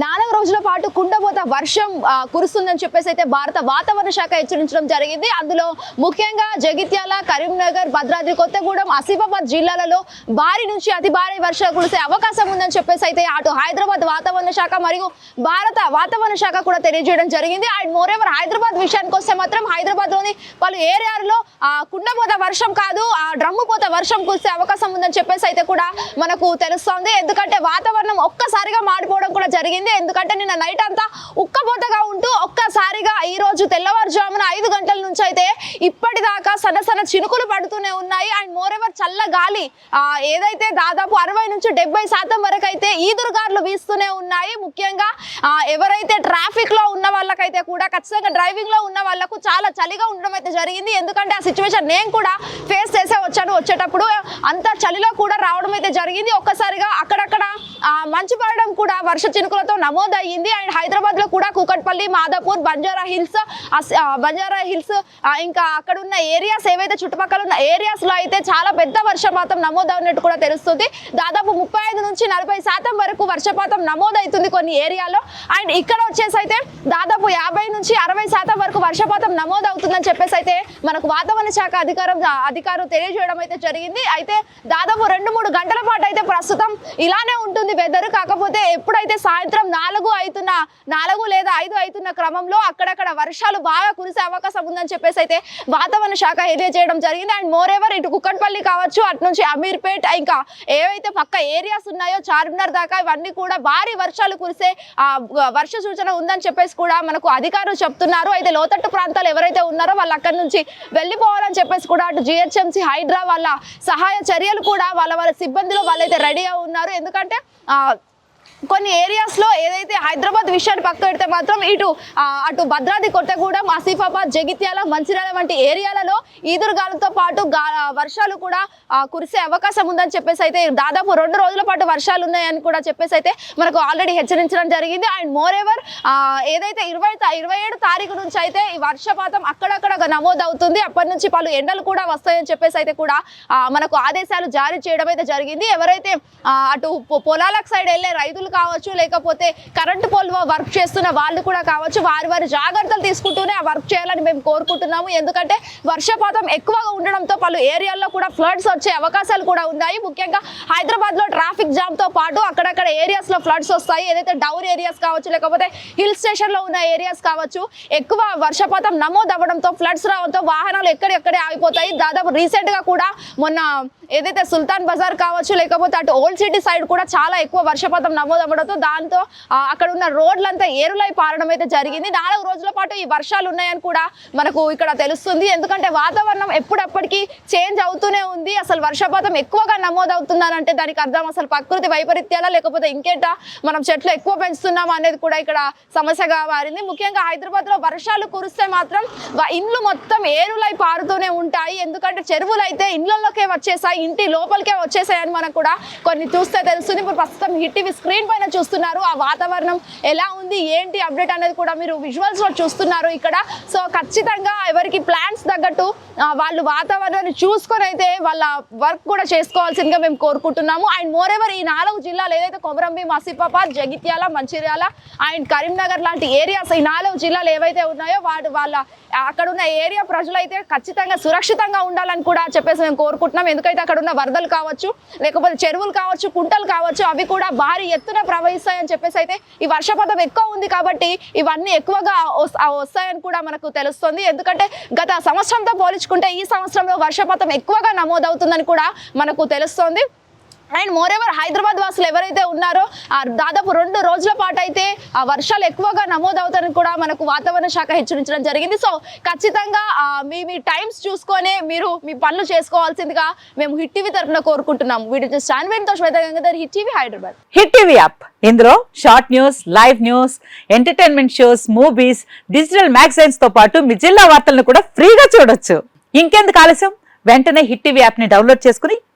నాలుగు రోజుల పాటు కుండపోత వర్షం కురుస్తుందని చెప్పేసి అయితే భారత వాతావరణ శాఖ హెచ్చరించడం జరిగింది. అందులో ముఖ్యంగా జగిత్యాల కరీంనగర్ భద్రాద్రి కొత్తగూడెం ఆసిఫాబాద్ జిల్లాలలో భారీ నుంచి అతి భారీ వర్షాలు కురిసే అవకాశం ఉందని చెప్పేసి అయితే అటు హైదరాబాద్ వాతావరణ శాఖ మరియు భారత వాతావరణ శాఖ కూడా తెలియజేయడం జరిగింది. అండ్ మోరేవర్ హైదరాబాద్ విషయానికి వస్తే మాత్రం హైదరాబాద్లోని పలు ఏరియాలలో ఆ కుండపోత వర్షం కాదు ఆ డ్రమ్ము పోత వర్షం కురిసే అవకాశం ఉందని చెప్పేసి అయితే కూడా మనకు తెలుస్తోంది. ఎందుకంటే వాతావరణం ఒక్కసారిగా మాడిపోవడం కూడా జరిగింది. ఎందుకంటే నిన్న నైట్ అంతా ఉక్కపోతగా ఉంటూ ఒక్కసారిగా ఈ రోజు తెల్లవారుజామున ఐదు గంటల నుంచి అయితే ఇప్పటిదాకా సన్న సన్న చినుకులు పడుతూనే ఉన్నాయి. అండ్ మోరెవర్ చల్ల గాలి ఏదైతే దాదాపు అరవై నుంచి డెబ్బై శాతం వరకు అయితే ఈదురుగాలు వీస్తూనే ఉన్నాయి. ముఖ్యంగా ఎవరైతే ట్రాఫిక్లో ఉన్న వాళ్ళకైతే కూడా ఖచ్చితంగా డ్రైవింగ్లో ఉన్న వాళ్ళకు చాలా చలిగా ఉండడం అయితే జరిగింది. ఎందుకంటే ఆ సిచ్యువేషన్ నేను కూడా ఫేస్ చేసే వచ్చాను. వచ్చేటప్పుడు అంత చలిలో కూడా రావడం అయితే జరిగింది. ఒక్కసారిగా అక్కడక్కడ మంచు పడడం కూడా వర్ష చినుకులతో నమోదయ్యింది. అండ్ హైదరాబాద్లో కూడా కూకట్పల్లి మాదాపూర్ బంజారా హిల్స్ బంజారా హిల్స్ ఇంకా అక్కడ ఉన్న ఏరియాస్ ఏవైతే చుట్టుపక్కల ఉన్న ఏరియాస్లో అయితే చాలా పెద్ద వర్షపాతం నమోదవున్నట్టు కూడా తెలుస్తుంది. దాదాపు ముప్పై ఐదు నుంచి నలభై శాతం వరకు వర్షపాతం నమోదవుతుంది కొన్ని ఏరియాలో. అండ్ ఇక్కడ వచ్చేసి అయితే దాదాపు యాభై నుంచి అరవై శాతం వరకు వర్షపాతం నమోదవుతుందని చెప్పేసి అయితే మనకు వాతావరణ శాఖ అధికారం అధికారులు తెలియజేయడం అయితే జరిగింది. అయితే దాదాపు రెండు మూడు గంటల పాటు అయితే ప్రస్తుతం ఇలానే ఉంటుంది వెదర్ కాకపోతే ఎప్పుడైతే సాయంత్రం నాలుగు అవుతున్న నాలుగు లేదా ఐదు అవుతున్న క్రమంలో అక్కడక్కడ వర్షాలు బాగా కురిసే అవకాశం ఉందని చెప్పేసి అయితే వాతావరణ శాఖ తెలియజేయడం జరిగింది. అండ్ మోర్ ఎవర్ ఇటు కుక్కట్పల్లి కావచ్చు అటు నుంచి అమీర్పేట్ ఇంకా ఏవైతే పక్క ఏరియాస్ ఉన్నాయో చార్మినార్ దాకా ఇవన్నీ కూడా భారీ వర్షాలు కురిసే వర్ష సూచన ఉందని చెప్పేసి కూడా మనకు అధికారులు చెప్తున్నారు. అయితే లోతట్టు ప్రాంతాలు ఎవరైతే ఉన్నారో వాళ్ళు అక్కడి నుంచి వెళ్ళిపోవాలని చెప్పేసి కూడా అటు జిహెచ్ఎంసీ హైడ్రా వాళ్ళ సహాయ చర్యలు కూడా వాళ్ళ వాళ్ళ సిబ్బందిలో వాళ్ళైతే రెడీ ఉన్నారు. ఎందుకంటే కొన్ని ఏరియాస్లో ఏదైతే హైదరాబాద్ విషయాన్ని పక్క పెడితే మాత్రం ఇటు అటు భద్రాద్రి కొత్తగూడెం ఆసిఫాబాద్ జగిత్యాల మంచిర్యాల వంటి ఏరియాలలో ఈదురుగాలతో పాటు వర్షాలు కూడా కురిసే అవకాశం ఉందని చెప్పేసి అయితే దాదాపు రెండు రోజుల పాటు వర్షాలు ఉన్నాయని కూడా చెప్పేసి అయితే మనకు ఆల్రెడీ హెచ్చరించడం జరిగింది. అండ్ మోర్ ఎవర్ ఏదైతే ఇరవై ఇరవై ఏడు తారీఖు నుంచి అయితే ఈ వర్షపాతం అక్కడక్కడ నమోదవుతుంది. అప్పటి నుంచి పలు ఎండలు కూడా వస్తాయని చెప్పేసి అయితే కూడా మనకు ఆదేశాలు జారీ చేయడం అయితే జరిగింది. ఎవరైతే అటు పొలాలకు సైడ్ వెళ్ళే రైతులు కావచ్చు లేకపోతే కరెంటు పోల్ వర్క్ చేస్తున్న వాళ్ళు కూడా కావచ్చు వారి వారి జాగ్రత్తలు తీసుకుంటూనే ఆ వర్క్ చేయాలని మేము కోరుకుంటున్నాము. ఎందుకంటే వర్షపాతం ఎక్కువగా ఉండడంతో పలు ఏరియాల్లో కూడా ఫ్లడ్స్ వచ్చే అవకాశాలు కూడా ఉన్నాయి. ముఖ్యంగా హైదరాబాద్లో ట్రాఫిక్ జామ్తో పాటు అక్కడక్కడ ఏరియాస్లో ఫ్లడ్స్ వస్తాయి. ఏదైతే డౌన్ ఏరియాస్ కావచ్చు లేకపోతే హిల్ స్టేషన్లో ఉన్న ఏరియాస్ కావచ్చు ఎక్కువ వర్షపాతం నమోదు అవ్వడంతో ఫ్లడ్స్ రావడంతో వాహనాలు ఎక్కడెక్కడే ఆగిపోతాయి. దాదాపు రీసెంట్గా కూడా మొన్న ఏదైతే సుల్తాన్ బజార్ కావచ్చు లేకపోతే అటు ఓల్డ్ సిటీ సైడ్ కూడా చాలా ఎక్కువ వర్షపాతం నమోదు అవ్వడంతో దాంతో అక్కడ ఉన్న రోడ్లంతా ఏరులై పారడం అయితే జరిగింది. నాలుగు రోజుల పాటు ఈ వర్షాలు ఉన్నాయని కూడా మనకు ఇక్కడ తెలుస్తుంది. ఎందుకంటే వాతావరణం ఎప్పుడప్పటికీ చేంజ్ అవుతూనే ఉంది. అసలు వర్షపాతం ఎక్కువగా నమోదు అవుతుందనంటే దానికి అర్థం అసలు ప్రకృతి వైపరీత్యాలా లేకపోతే ఇంకేంటా మనం చెట్లు ఎక్కువ పెంచుతున్నామా అనేది కూడా ఇక్కడ సమస్యగా మారింది. ముఖ్యంగా హైదరాబాద్లో వర్షాలు కురిస్తే మాత్రం ఇండ్లు మొత్తం ఏరులై పారుతూనే ఉంటాయి. ఎందుకంటే చెరువులు అయితే ఇండ్లలోకే వచ్చేసాయి ఇంటి లోపలికే వచ్చేసాయని మనకు కూడా కొన్ని చూస్తే తెలుస్తుంది. ఇప్పుడు ప్రస్తుతం హిట్ టీవీ స్క్రీన్ పైన చూస్తున్నారు. ఆ వాతావరణం ఎలా ఉంది? ఏంటి అప్డేట్ అనేది కూడా మీరు విజువల్స్లో చూస్తున్నారు ఇక్కడ. సో ఖచ్చితంగా ఎవరికి ప్లాన్స్ తగ్గట్టు వాళ్ళు వాతావరణాన్ని చూసుకొని అయితే వాళ్ళ వర్క్ కూడా చేసుకోవాల్సిందిగా మేము కోరుకుంటున్నాము. అండ్ మోర్ ఎవర్ ఈ నాలుగు జిల్లాలు ఏదైతే కొమరంభీం ఆసిఫాబాద్ జగిత్యాల మంచిర్యాల అండ్ కరీంనగర్ లాంటి ఏరియాస్ ఈ నాలుగు జిల్లాలు ఏవైతే ఉన్నాయో వాటి వాళ్ళ అక్కడ ఉన్న ఏరియా ప్రజలైతే ఖచ్చితంగా సురక్షితంగా ఉండాలని కూడా చెప్పేసి మేము కోరుకుంటున్నాం. ఎందుకైతే అక్కడ ఉన్న వరదలు కావచ్చు లేకపోతే చెరువులు కావచ్చు కుంటలు కావచ్చు అవి కూడా భారీ ఎత్తున ప్రవహిస్తాయని చెప్పేసి అయితే ఈ వర్షపాతం ఎక్కువ ఉంది కాబట్టి ఇవన్నీ ఎక్కువగా వస్తాయని కూడా మనకు తెలుస్తుంది. ఎందుకంటే గత సంవత్సరంతో పోల్చుకుంటే ఈ సంవత్సరంలో వర్షపాతం ఎక్కువగా నమోదవుతుందని కూడా మనకు తెలుస్తోంది. అండ్ మోర్ ఎవర్ హైదరాబాద్ వాసులు ఎవరైతే ఉన్నారో ఆ దాదాపు రెండు రోజుల పాటు అయితే ఆ వర్షాలు ఎక్కువగా నమోదవుతాయని కూడా మనకు వాతావరణ శాఖ హెచ్చరించడం జరిగింది. సో ఖచ్చితంగా మీ మీ టైమ్స్ చూసుకొని మీరు మీ పనులు చేసుకోవాల్సిందిగా మేము హిట్ టీవీ తరఫున కోరుకుంటున్నాం video శాన్వేన్తో Shweta Gangadhar Hit TV Hyderabad. Hit TV app. ఇందులో short news live news entertainment shows movies digital మ్యాగజైన్స్తో పాటు మీ జిల్లా వార్తలను కూడా ఫ్రీగా చూడొచ్చు. ఇంకెందుకు ఆలస్యం? వెంటనే హిట్ టీవీ యాప్ని డౌన్లోడ్ చేసుకుని